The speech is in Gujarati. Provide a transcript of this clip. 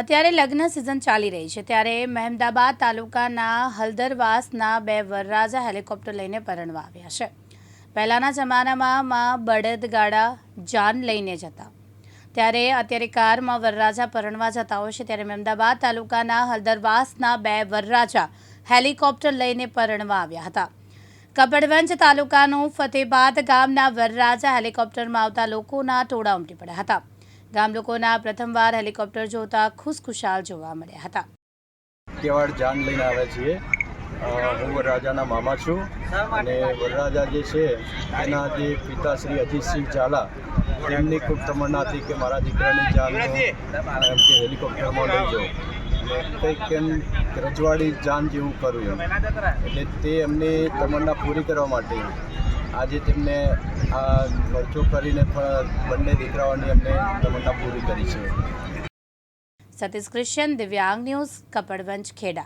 અત્યારે લગ્ન સિઝન ચાલી રહી છે. ત્યારે મહેમદાબાદ તાલુકાના હલદરવાસના બે વરરાજા હેલિકોપ્ટર લઈને પરણવા આવ્યા છે. પહેલાંના જમાનામાં માં બળદગાડા જાન લઈને જતા. ત્યારે અત્યારે કારમાં વરરાજા પરણવા જતા હોય છે. ત્યારે મહેમદાબાદ તાલુકાના હલદરવાસના બે વરરાજા હેલિકોપ્ટર લઈને પરણવા આવ્યા હતા. કપડવંજ તાલુકાનું ફતેબાદ ગામના વરરાજા હેલિકોપ્ટરમાં આવતા લોકોના ટોળા ઉમટી પડ્યા હતા. ગામ લોકોના પ્રથમવાર હેલિકોપ્ટર જોતા ખુશખુશાલ જોવા મળ્યા હતા. કેવાડ જાન લઈને આવ્યા છીએ. હું વરરાજાના મામા છું અને વરરાજા જે છે, એના જે પિતા શ્રી અજીતસિંહ ઝાલા, તેમની ખૂબ તમન્ના હતી કે મારા દીકરાની જાન એમ કે હેલિકોપ્ટરમાં લઈ જાઉં કંઈક એમ રજવાડી જાન જેવું કરું એમ એટલે તે એમની તમન્ના પૂરી કરવા માટે આજે તેમને આ ખર્ચો કરીને પણ બંને દીકરાઓની અમને તમન્ના પૂરી કરી છે. Satish Christian, Divyang news, Kapadvanj Kheda.